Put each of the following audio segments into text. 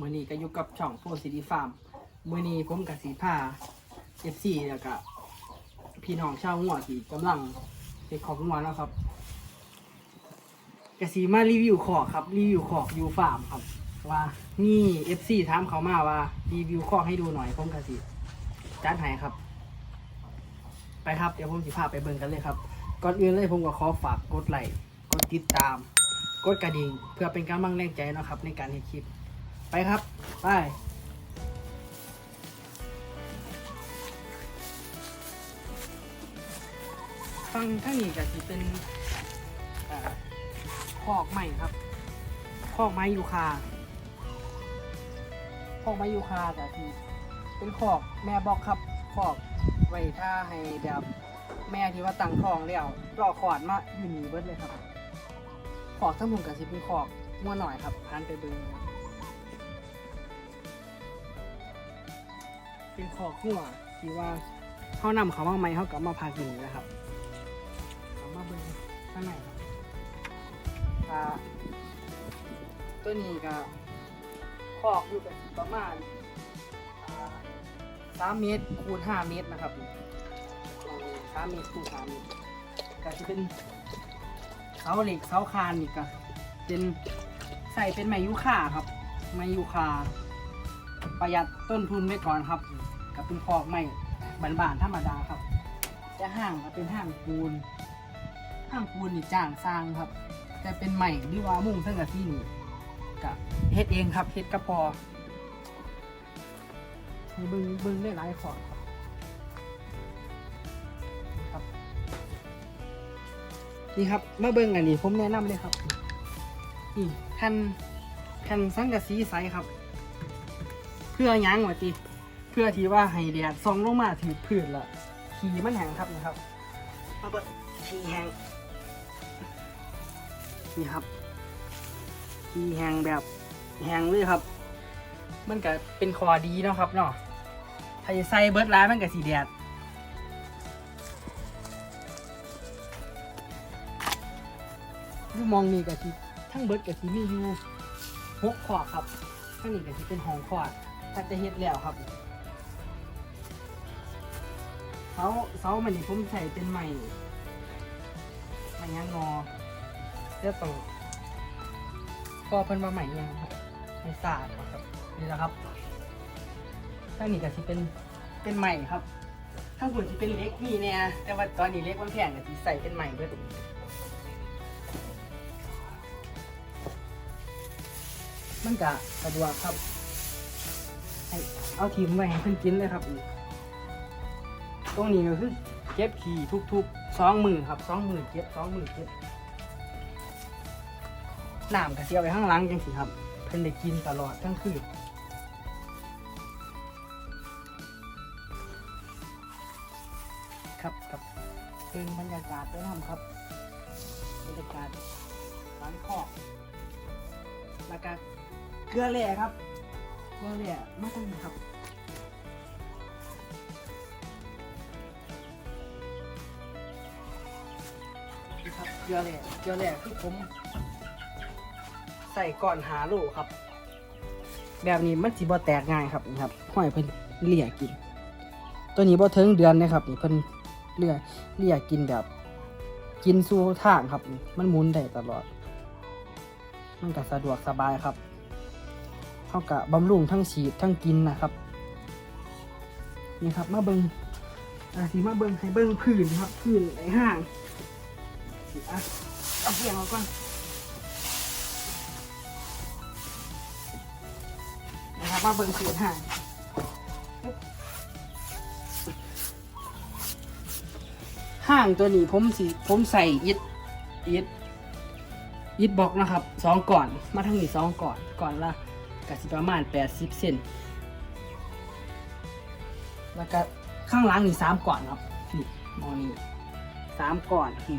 มื่อนี้ก็อยู่กับช่องโฟร์ซิตี้ฟาร์มมื่อนี้ผมกับสีผ้าเอฟซีแล้วก็พี่น้องชาวหัวที่กำลังเก็บของหัวเนาะครับกสีมารีวิวขอกครับรีวิวขอกอยู่ฟาร์มครับ ว่านี่เอฟซีถามเขามาว่ารีวิวขอกให้ดูหน่อยผมกับสีจัดให้ครับ ไปครับเดี๋ยวผมสิพาไปเบิ่งกันเลยครับก่อนอื่นเลยผมก็ขอฝากกดไลค์กดติดตาม กดกระดิ่งเพื่อเป็นกำลังแรงใจนะครับในการให้คลิป ไปครับ ไป ฟังข้างนี้ก็สิเป็นอคอกใหม่ครับคอกไม้ยูคาคอกไม้ยูคาแต่ที่เป็นคอกแม่บอกครับคอกไว้ถ้าให้แบบแม่ที่ว่าตั้งท้องแล้วรอขอดมาอยู่นี่เบิดเลยครับขอกทั้งหมดก็สิเป็นขอกมั่วหน่อยครับพันไปเบิ่ง เป็นคอขั้วที่ว่าเขานำเขามาใหมเขากลับมาพากินนะครับเอามาเบิ่งข้างในครับอ่าตัวนี้ก็คอกอยู่ประมาณสามเมตรคูณห้าเมตรนะครับสามเมตรคูณสามเมตรก็จะเป็นเสาเหล็กเสาคานนี่ก็เป็นใส่เป็นไม้ยูคาครับไม้ยูคา ประหยัดต้นทุนไว้ก่อนครับกับเป็นคอกไม้บานๆธรรมดาครับ จะห้างก็เป็นห้างปูน ห้างปูนนี่จ้างสร้างครับ แต่เป็นใหม่หรือว่ามุ่งเส้นกับที่นี่กับเฮ็ดเองครับเฮ็ดกระพอมีบิ้งเบิ้งได้หลายขอดครับนี่ครับมาเบิ้งอันนี้ผมแนะนำเลยครับนี่แผ่นแผ่นสังกะสีใสครับ เพื่อหยั้งว่าติเพื่อที่ว่าให้แดดส่องลงมาถึงพื้นละขีมันแห้งครับนี่ครับมาเปิดขีแห้งนี่ครับขีแห้งแบบแห้งเลยครับ มันก็เป็นคอดีเนาะครับเนาะถ้าจะใส่เบิร์ดร้ายมันก็สีแดดดูมองนี่ก็สีทั้งเบิร์ดก็สีมีอยู่หกขอบครับข้างนี้ก็จะเป็นห้องคลอด ถ้าจะเฮ็ดแล้วครับเสาเสามันนี่ผมใส่เป็นใหม่ใหม่ยางงอเดี๋ยวต้องก็เพิ่นมาใหม่ยังครับไม่สาดครับนี่นะครับข้างนี้ก็จะเป็นเป็นใหม่ครับข้างบนจะเป็นเล็กนี่เนี่ยแต่ว่าตอนนี้เล็กมันแพงก็จะใส่เป็นใหม่เพื่อมันก็สะดวกครับ ให้เอาทีมไว้ให้เพิ่นกินเลยครับนี่ตรงนี้ก็คือเก็บขี่ทุกๆสองมือครับสองมือเก็บสองมือเก็บน้ำก็เสียไปข้างหลังจังสิครับ เพิ่นได้กินตลอดทั้งคืนครับครับเป็นบรรยากาศด้วยน้ำครับบรรยากาศร้านคอแล้วก็เกลือแร่ครับ ว่าเนี่ยไม่ต้องครับนี่ครับเกลือแร่เกลือแร่ที่ผม ใส่ก่อนหาลูกครับ แบบนี้มันสีบ่แตกง่ายครับนี่ครับห้อยเพิ่นเลี่ยกิน ตัวนี้บ่ถึงเดือนนะครับนี่เพิ่นเลี่ยเลี่ยกินแบบ กินสู่ทางครับ มันหมุนได้ตลอด มันก็สะดวกสบายครับ เท่ากับบำรุงทั้งฉีดทั้งกินนะครับ นี่ครับมาเบิงอะสีมาเบิงให้เบิงพื้นครับพื้นไอ้ห้างเอาเพียงเอาก่อนนะครับมาเบิงพื้นห้างห้างตัวนี้ผมสีผมใส่ยิดยิดยิดบล็อกนะครับสองก่อนมาทั้งนี้สองก่อนก่อนละ ก็สิประมาณ 80เซนแล้วก็ข้างหลังนี่สามก่อนครับนี่มองนี่สามก่อนนี่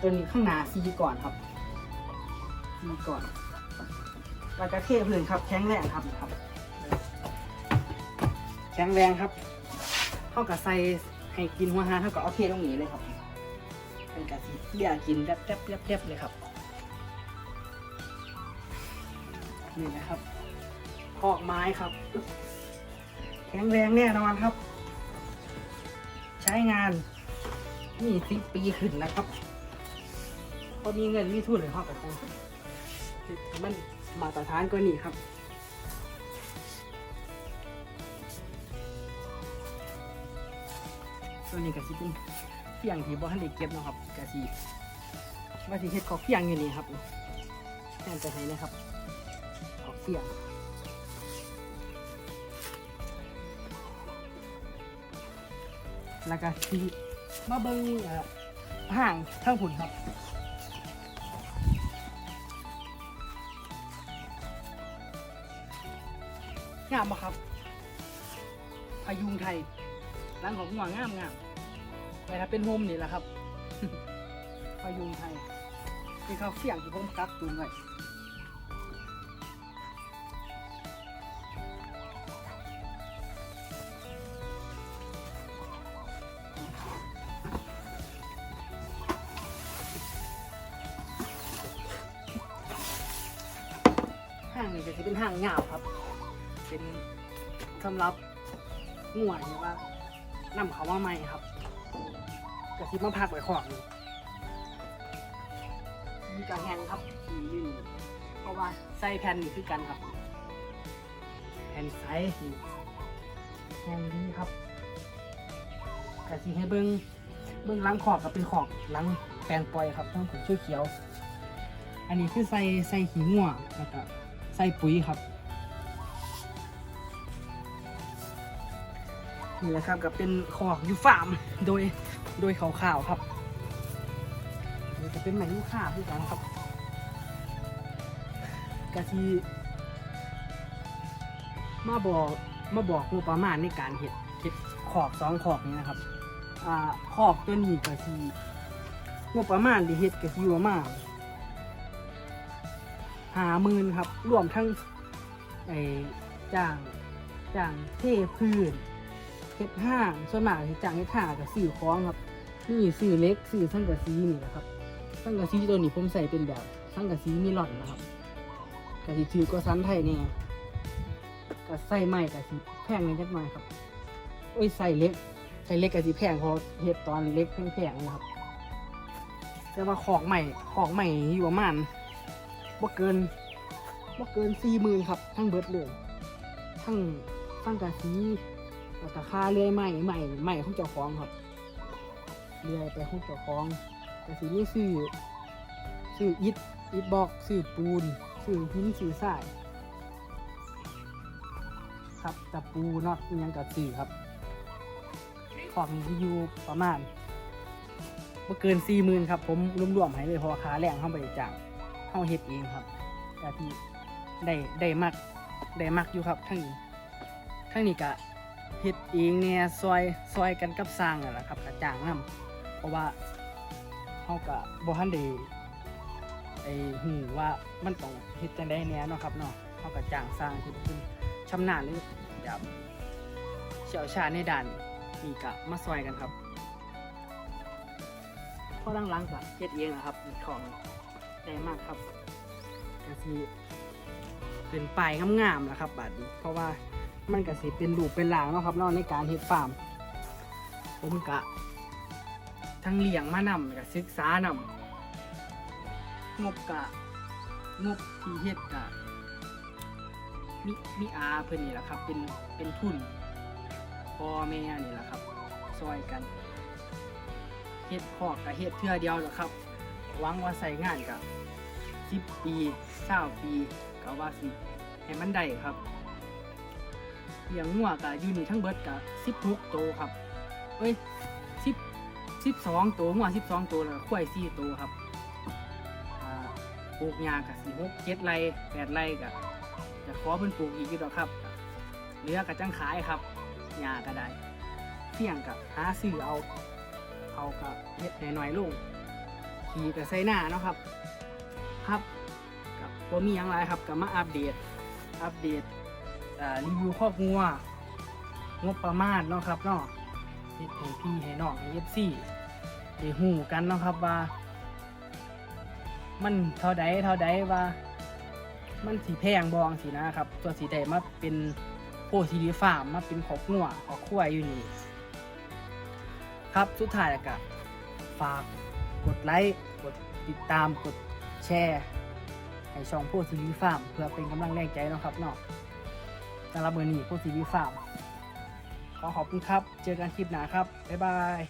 ตัวนี้ข้างหน้าสี่ก่อนครับสี่ก่อน แล้วก็เทพื้นครับ แข็งแรงครับครับ แข็งแรงครับเท่ากับใส่ให้กินหัวหาเท่ากับเอาเทตรงนี้เลยครับเป็นกะทิเลี่ยกินแรบๆๆเลยครับ นี่นะครับคอกไม้ครับ แข็งแรงแน่นอนครับ ใช้งานนี่สิบปีขึ้นนะครับพอมีเงินมีทุนเลยครอบกับกูมันมาตรฐานก็นี่ครับตัวนี้กะสิเป็นเฟียงที่บ่ทันได้เก็บนะครับกะสิว่าสิเฮ็ดขอเฟียงอยู่นี่ครับแทนจะให้นะครับ เฟียงแล้วก็ทีมาเบิ่งห่างทางผุนครับงามปะครับพายุงไทยร้านของหัวงามงามแต่ถ้าเป็นโฮมนี่แหละครับพายุงไทยเป็นข้าวเสี่ยงที่ผมกักตุนไว้ ห้างนี่ก็จะเป็นห้างยาวครับ เป็นสำหรับง่วยหรือว่านำเขามาใหม่ครับกระซิบมาพักไว้ขอบนี่มีกระแหงครับมีอยู่นี่เพราะว่าใส่แผ่นนี่คือกันครับ แผ่นไซส์นี่แหงดีครับกระซิให้เบิ้งเบิ้งหล้างขอบกับเป็นขอบหล้างแปลงปล่อยครับต้องผมช่วยเขียวอันนี้คือใส่ใส่ขี้งัวแล้วก็ ใส่ปุ๋ยครับนี่แหละครับก็เป็นคอกยูฟาร์มโดยโดยขาวๆครับนี่จะเป็นแมนูกค่าพี่กันครับกะทีมาบอกมาบอกงบประมาณในการเห็ดเห็ดขอบสองขอบนี้นะครับอ่าขอบตัวนี้กะทีงบประมาณที่เห็ดกะทีประมาณ หาหมื่นครับรวมทั้งไอ้จ้างจ้างเทพื้นเฮ็ดห้างส่วนมากที่จ้างเฮ็ดห้างกับสื่อคล้องครับนี่สื่อเล็กสื่อสังกะสีนี่นะครับสังกะสีตัวนี้ผมใส่เป็นแบบสังกะสีมีหล่อนนะครับกะสิถือก็สันไทยเนี่ยก็ใส่ไม้กะสิแพงนิดหน่อยครับโอ้ยใส่เล็กใส่เล็กกะสิแพงเพอเฮ็ดตอนเล็กแพงๆนะครับแต่ว่าของใหม่ของใหม่อยู่ประมาณ บ่เกินบ่เกินสี่หมื่นครับ ทั้งเบิดเลย ทั้งสังกะสีแล้วก็ค่าเลื่อยใหม่ใหม่ใหม่ของเจ้าของครับเลื่อยไปของเจ้าของแต่สีนี้ซื้อซื้ออิฐอิฐบล็อกซื้อปูนซื้อหินซื้อทรายครับตะปูน็อตยังกับซื้อครับของที่อยู่ประมาณบ่เกินสี่หมื่นครับ ผมรวมๆให้เลยพราะว่าค่าแรงเข้าไปจากาเฮ็ดเองครับแต่ที่ได้ได้มักได้มักอยู่ครับทั้งนี้ทั้งนี้กะเฮ็ดเองเนี่ยซอยซอยกันกับสร้างนั่นแหละครับกระจ่างนํเพราะว่าเฮาก็บ่ทันได้ไอ้หูว่ามันต้องเฮ็ดจังได๋แน่เนาะครับเนาะเฮาก็จ้างสร้างที่เพิ่นชำนาญหรือแบบเชี่ยวชาญในด้านนี้ก็มาซอยกันครับพอหลังๆก็เฮ็ดเองนะครับของ ได้มากครับก็สิเป็นป้ายงามๆล่ะครับบาดนี้เพราะว่ามันก็สิเป็นรูปเป็นหลางเนาะครับเนาะในการเฮ็ดฟาร์มผมกะ ทั้งเลี้ยงมานำกับศึกษานำงบกะงบที่เฮ็ดกะมีมีอาเพิ่นนี่แหละครับ เป็นเป็นทุนพ่อแม่นี่แหละครับซอยกันเฮ็ดคอกกะเฮ็ดเทื่อเดียวแหละครับ หวังว่าใส่งานกะสิบปีเศร้าปีก็ว่าสิให้มันได้ครับเลี้ยงงัวกะอยู่นี่ทั้งเบิดกะสิบหกตัวครับเอ้ยสิบสิบสองตัวงัวสิบสองตัวแล้วควายสี่ตัวครับปลูกหญ้ากะสี่หกเจ็ดไร่แปดไร่กะจะขอเพิ่นปลูกอีกอยู่ดอกครับเหลือกะจังขายครับหญ้าก็ได้เสี่ยงกะหาซื้อเอาเอากะเฮ็ดหน่อยๆลง ขี่กะใส่หน้าเนาะครับครับกับบ่มีหยังไรครับก็มาอัปเดตอัปเดตรีวิวครอบงัวงบประมาณเนาะครับเนาะเฮ็ดให้พี่ให้น้องให้เอฟซีได้ฮู้กันเนาะครับว่า มันเท่าใดเท่าใดว่า มันสีแพงบองสีนะครับ ตัวสีแดงมาเป็นโพสีดีฟาร์มมาเป็นขอบหัวขอบขั้วอยู่นี่ครับสุดท้ายแล้วก็ฝาก กดไลค์ กดติดตาม กดแชร์ให้ช่องโพสีดีฟาร์มเพื่อเป็นกำลังแรงใจนะครับเนาะสำหรับเบอนี้โพสีดีฟาร์มขอขอบคุณครับ เจอกันคลิปหน้าครับ บ๊ายบาย